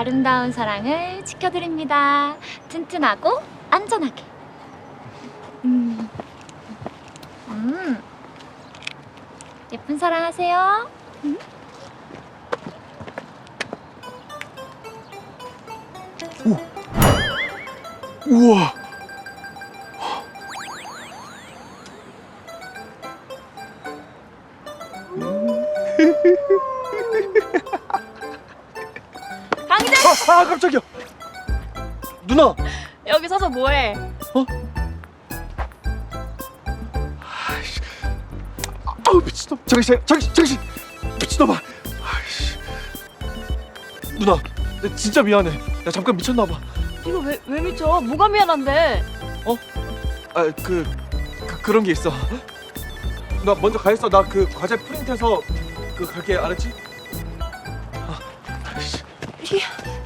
아름다운 사랑을 지켜드립니다. 튼튼하고 안전하게. 음. 음. 예쁜 사랑하세요. 우와. 강희재 아, 아 깜짝이야. 누나. 여기 서서 뭐해? 아우 미친놈. 정신 정신 정신. 미친놈아. 아이씨. 누나, 나 진짜 미안해. 나 잠깐 미쳤나 봐. 이거 왜, 왜 미쳐? 뭐가 미안한데? 아, 그, 그 그런 게 있어. 나 먼저 가 있어. 나 그 과제 프린트해서 그 갈게. 알았지?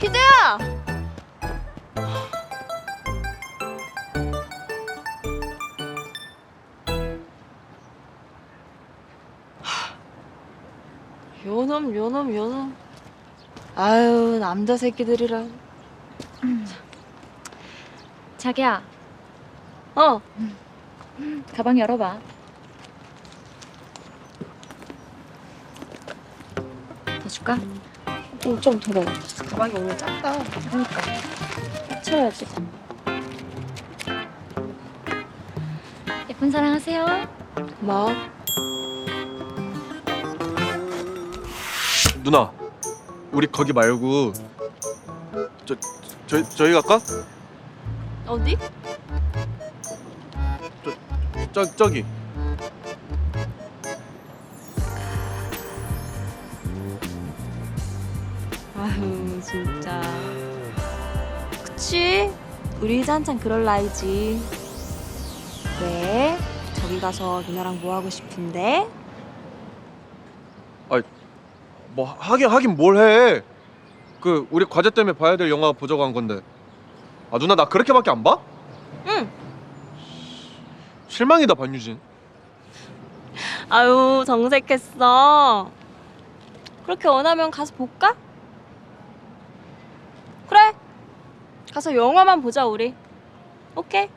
희, 희재야! 요놈 요놈 요놈 아유 남자 새끼들이라 자기야, 어 가방 열어봐. 더 줄까? 좀, 좀더 넣어 가방이 오늘 작다 그러니까. 채워야지. 예쁜 사랑하세요. 뭐 누나, 우리 거기 말고 저, 저 저희 갈까? 어디? 저 저기. 그치 우리 이제 한창 그럴 나이지 왜? 저기 가서 누나랑 뭐 하고 싶은데? 뭐 하긴 하긴 뭘 해? 그 우리 과제 때문에 봐야 될 영화 보자고 한 건데. 아 누나 나 그렇게밖에 안 봐? 응 실망이다 반유진. 아유 정색했어 그렇게 원하면 가서 볼까? 그래 가서 영화만 보자 우리. 오케이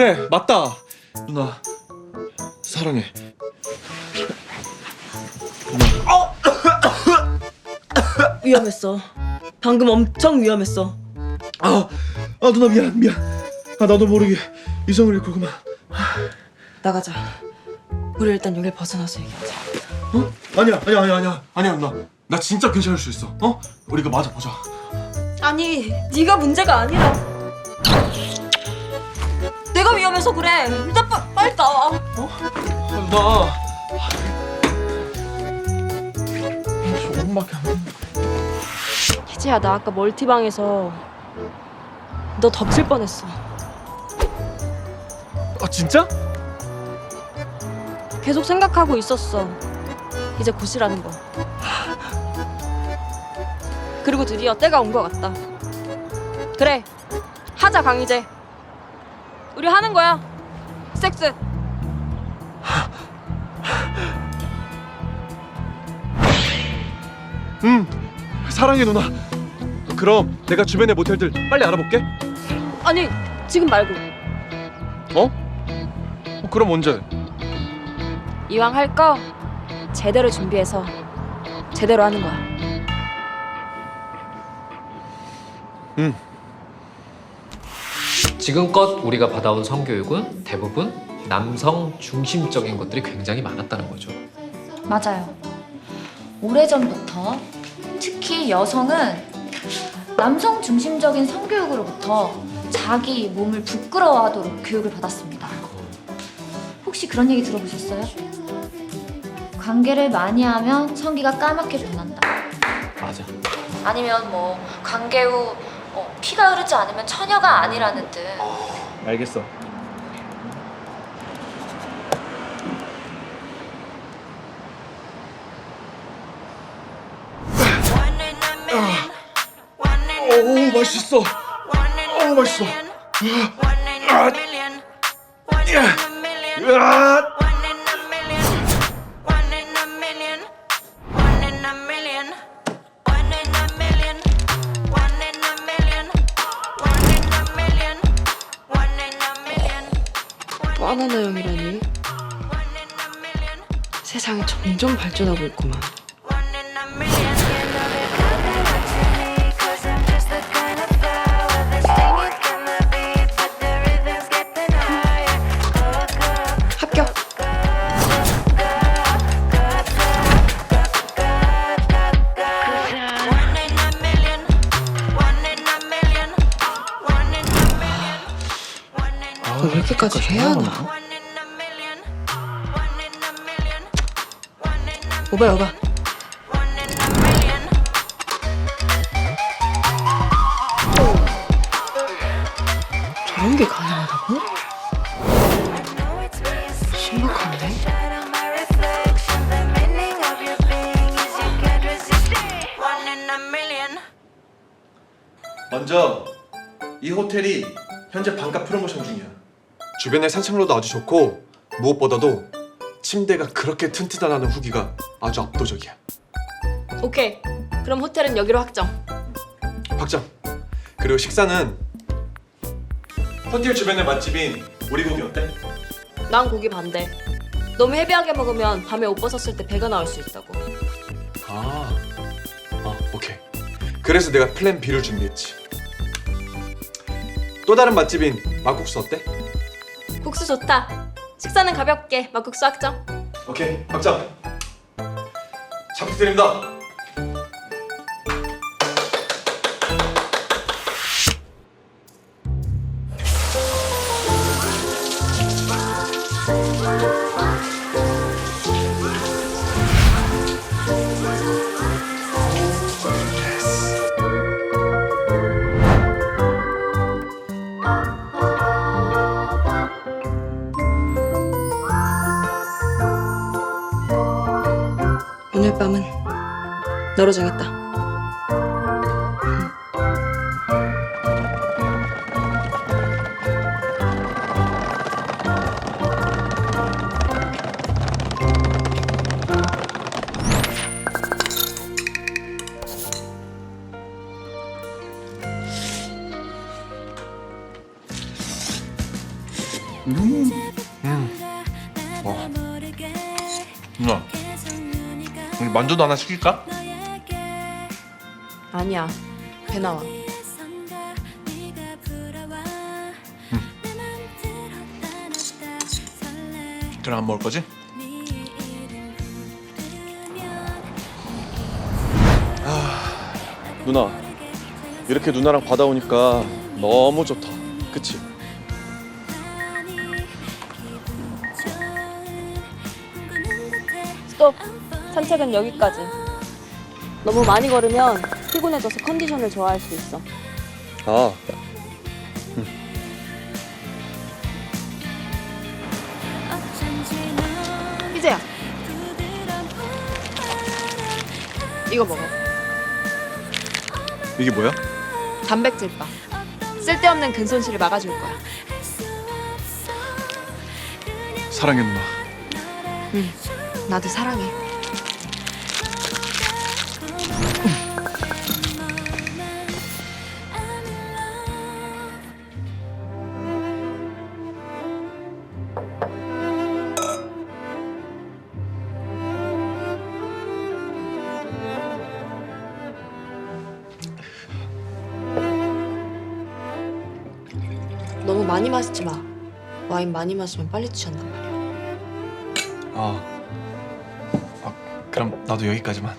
그래 맞다. 누나 사랑해. 위험했어 방금 엄청 위험했어 아, 아 누나 미안 미안. 아 나도 모르게 이성을 잃고 그만. 나가자 우리 일단 여길 벗어나서 얘기하자 어? 아니야 아니야 아니야 아니야 아니야 누나. 나 진짜 괜찮을 수 있어. 어? 우리 이거 맞아 보자. 아니 네가 문제가 아니라 내가 위험해서 그래. 일단 빠, 빨리 나와. 아, 누나. 조금밖에 안 돼. 희재야 나 아까 멀티방에서 너 덮칠 뻔했어. 아 진짜? 계속 생각하고 있었어. 이제 곧이라는 거. 그리고 드디어 때가 온 것 같다. 그래 하자 강희재 우리 하는 거야. 섹스. 응. 사랑해 누나. 그럼 내가 주변의 모텔들 빨리 알아볼게. 아니 지금 말고. 어? 어, 그럼 언제? 이왕 할 거 제대로 준비해서 제대로 하는 거야 지금껏 우리가 받아온 성교육은 대부분 남성 중심적인 것들이 굉장히 많았다는 거죠. 맞아요. 오래전부터 특히 여성은 남성 중심적인 성교육으로부터 자기 몸을 부끄러워하도록 교육을 받았습니다. 혹시 그런 얘기 들어보셨어요? 관계를 많이 하면 성기가 까맣게 변한다. 맞아. 아니면 뭐 관계 후 어, 피가 흐르지 않으면 처녀가 아니라는 듯. 알겠어 오 맛있어 오 맛있어 아, 으아! 나영이라니. 세상이 점점 발전하고 있구만. 합격. 너왜 이렇게까지 해야 하나 오바 오바 저런 게 가능하다고? 신박한데? 먼저 이 호텔이 현재 반값 프로모션 중이야. 주변의 산책로도 아주 좋고 무엇보다도 침대가 그렇게 튼튼하다는 후기가 아주 압도적이야. 오케이 그럼 호텔은 여기로 확정 박장. 그리고 식사는 호텔 주변의 맛집인 오리고기 어때? 난 고기 반대 너무 헤비하게 먹으면 밤에 옷 벗었을 때 배가 나올 수 있다고 아, 아 오케이. 그래서 내가 플랜 B를 준비했지. 또 다른 맛집인 막국수 어때? 국수 좋다 식사는 가볍게 막국수 확정 오케이, 박장. 잘 부탁드립니다. 만두도 하나 시킬까? 아니야 배 나와 그럼 안 먹을 거지? 아, 누나, 이렇게 누나랑 바다 오니까 너무 좋다. 그치? 스톱 산책은 여기까지 너무 많이 걸으면 피곤해져서 컨디션을 저하할 수 있어 아, 희재야 이거 먹어 이게 뭐야? 단백질 바 쓸데없는 근손실을 막아줄 거야. 사랑해 누나. 나도 사랑해. 많이 마시지 마. 와인 많이 마시면 빨리 취한단 말이야. 아, 아 그럼 나도 여기까지만.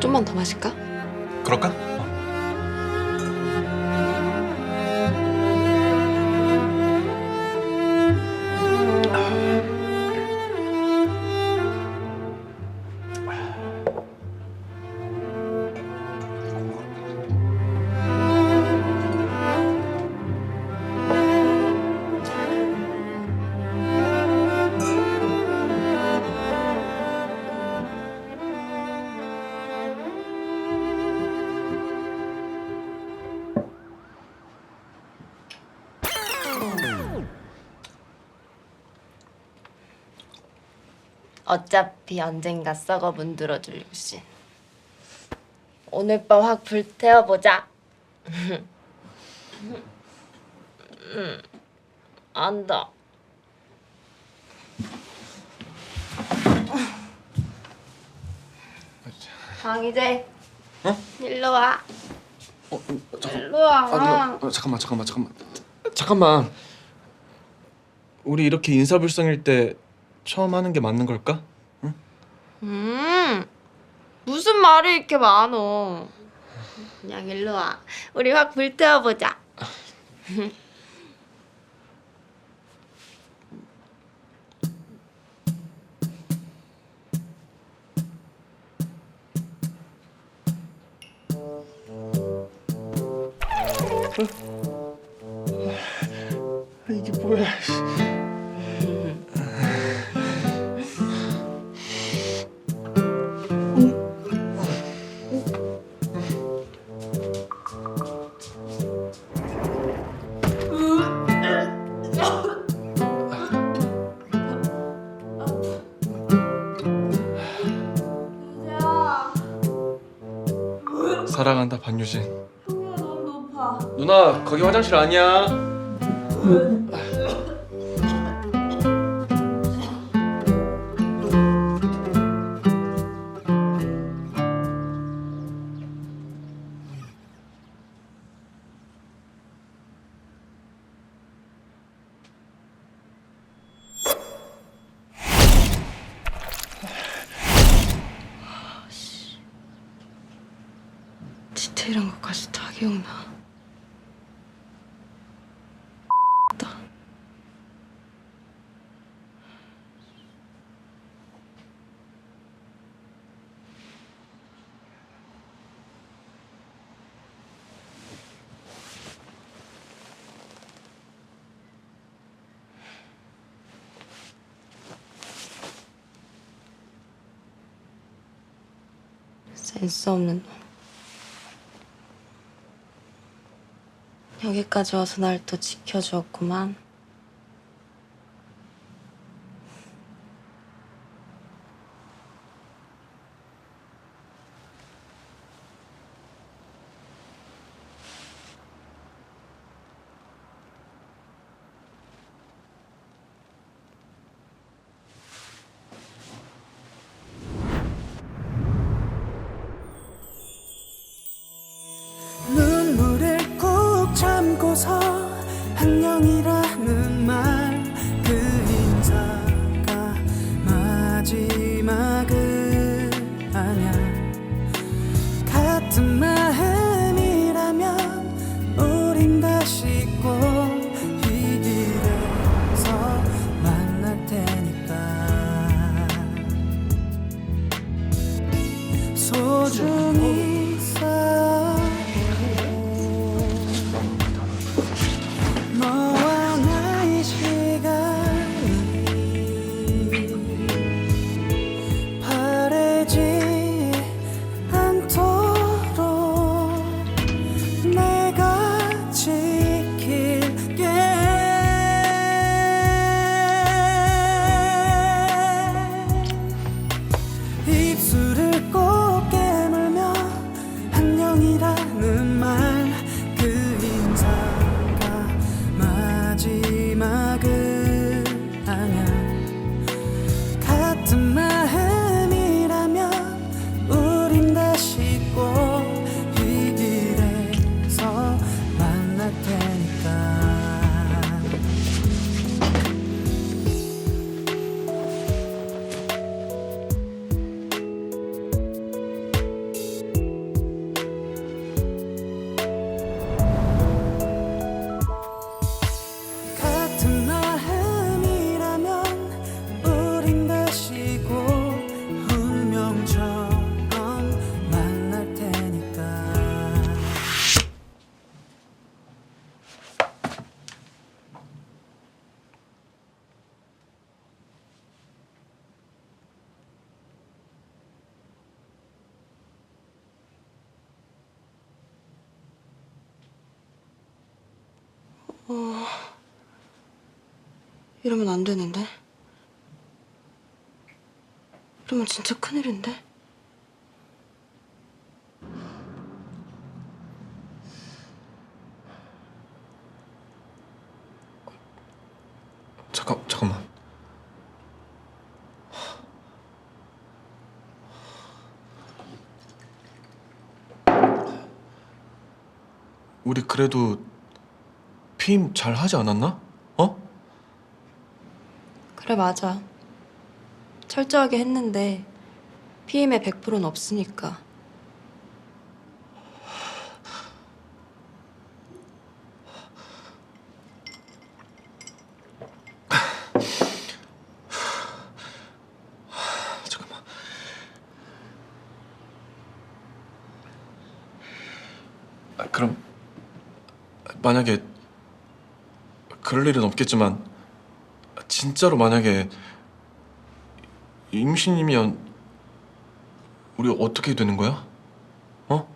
좀만 더 마실까? 어차피 언젠가 썩어 문드러질 육신. 오늘 밤 확 불태워보자. 음, 안다. 강희재. 어? 일로 와. 어, 잠깐. 일로 와. 아, 누나, 어, 잠깐만, 잠깐만, 잠깐만. 잠깐만. 우리 이렇게 인사불성일 때 처음 하는 게 맞는 걸까? 음, 무슨 말이 이렇게 많어. 그냥 일로 와. 우리 확 불태워보자. 이게 뭐야? 반유진. 누나 거기 화장실 아니야. 디테일한 것까지 다 기억나. 센스 없는 놈. 여기까지 와서 날 또 지켜주었구만. 참고서 안녕이라는 말 그 인사가 마지막은 아냐 같은 마음이라면 우린 다시 꼭이 길에서 만날 테니까. 소중 이러면 안 되는데. 이러면 진짜 큰일인데. 잠깐 잠깐만. 우리 그래도 피임 잘 하지 않았나? 어? 그래 맞아. 철저하게 했는데 피임의 100%는 없으니까. 아, 그럼 만약에 그럴 일은 없겠지만 진짜로 만약에 임신이면 우리 어떻게 되는 거야? 어?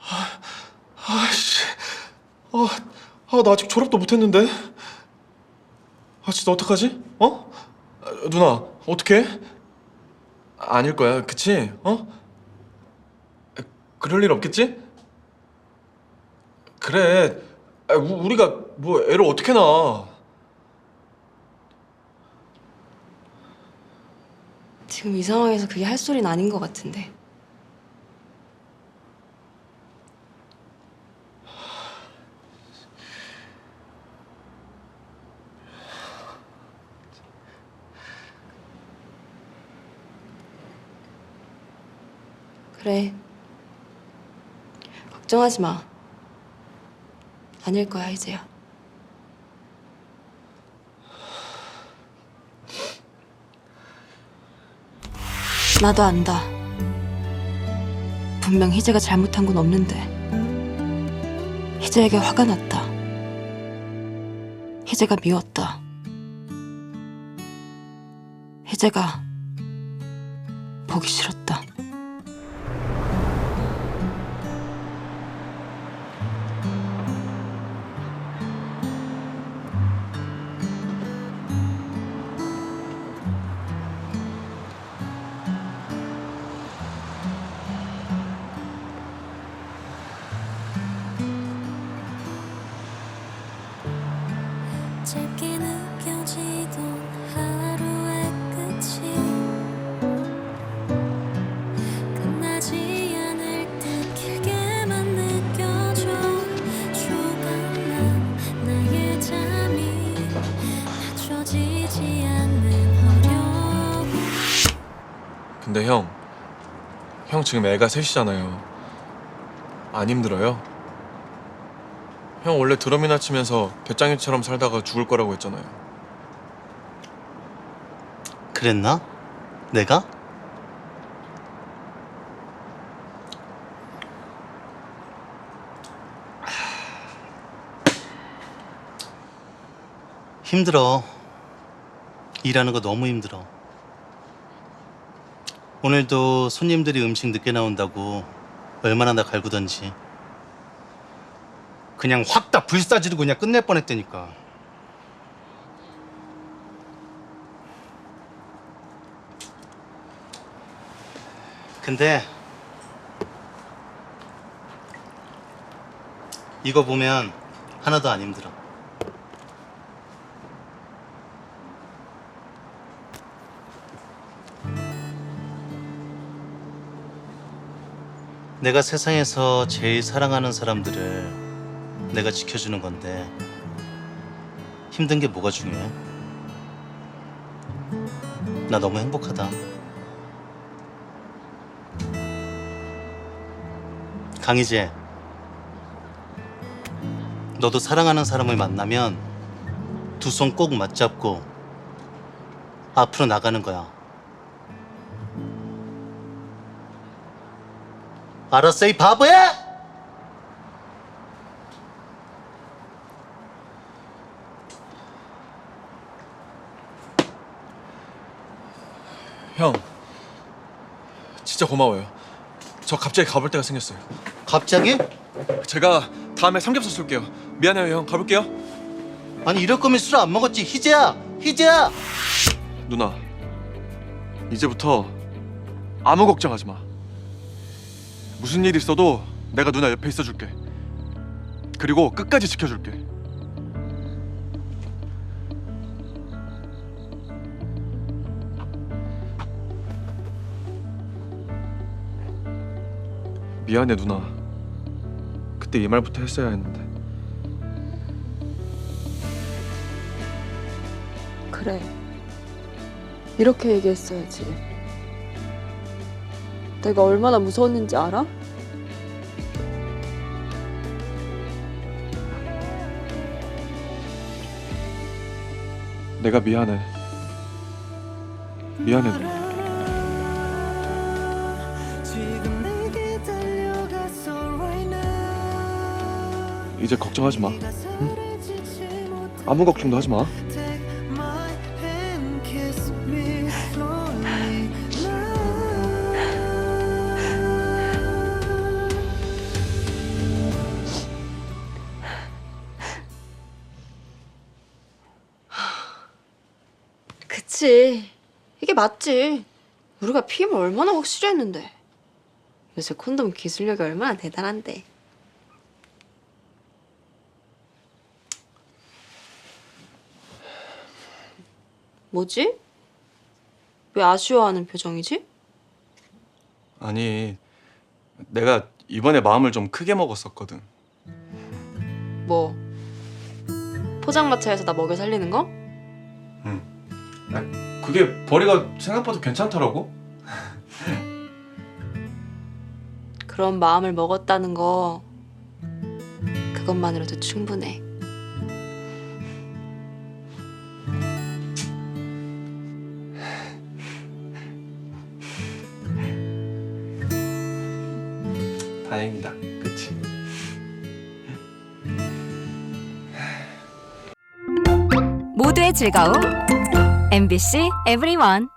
아, 아씨, 아, 아, 나 아직 졸업도 못했는데. 아 진짜 어떡하지? 어? 아, 누나 어떡해? 아닐 거야 그치? 어? 아, 그럴 일 없겠지? 그래 아, 우, 우리가 뭐 애를 어떻게 낳아 지금 이 상황에서 그게 할 소리는 아닌 것 같은데. 그래. 걱정하지 마. 아닐 거야, 이제야. 나도 안다. 분명 희재가 잘못한 건 없는데. 희재에게 화가 났다. 희재가 미웠다. 희재가 형 지금 애가 셋이잖아요 안 힘들어요? 형 원래 드럼이나 치면서 배짱이처럼 살다가 죽을 거라고 했잖아요 그랬나? 내가? 힘들어. 일하는 거 너무 힘들어. 오늘도 손님들이 음식 늦게 나온다고 얼마나 나 갈구던지. 그냥 확 다 불사지르고 그냥 끝낼 뻔했다니까. 근데 이거 보면 하나도 안 힘들어. 내가 세상에서 제일 사랑하는 사람들을 내가 지켜주는 건데 힘든 게 뭐가 중요해? 나 너무 행복하다. 강희재, 너도 사랑하는 사람을 만나면 두 손 꼭 맞잡고 앞으로 나가는 거야. 알았어, 이 바보야! 형 진짜 고마워요 저 갑자기 가볼 데가 생겼어요 갑자기? 제가 다음에 삼겹살 쏠게요. 미안해요 형. 가볼게요. 아니 이럴 거면 술 안 먹었지 희재야 희재야 누나. 이제부터 아무 걱정하지 마. 무슨 일 있어도 내가 누나 옆에 있어줄게. 그리고 끝까지 지켜줄게. 미안해 누나. 그때 이 말부터 했어야 했는데. 그래. 이렇게 얘기했어야지. 내가 얼마나 무서웠는지 알아? 내가 미안해. 미안해 누나. 이제 걱정하지 마. 못해 아무 걱정도 하지 마. 맞지. 우리가 피임을 얼마나 확실히 했는데. 요새 콘돔 기술력이 얼마나 대단한데. 뭐지? 왜 아쉬워하는 표정이지? 아니, 내가 이번에 마음을 좀 크게 먹었었거든. 뭐 포장마차에서 나 먹여 살리는 거? 그게 벌이가 생각보다 괜찮더라고. 그런 마음을 먹었다는 거 그것만으로도 충분해. 다행이다. 그치? 모두의 즐거움 MBC EVERYONE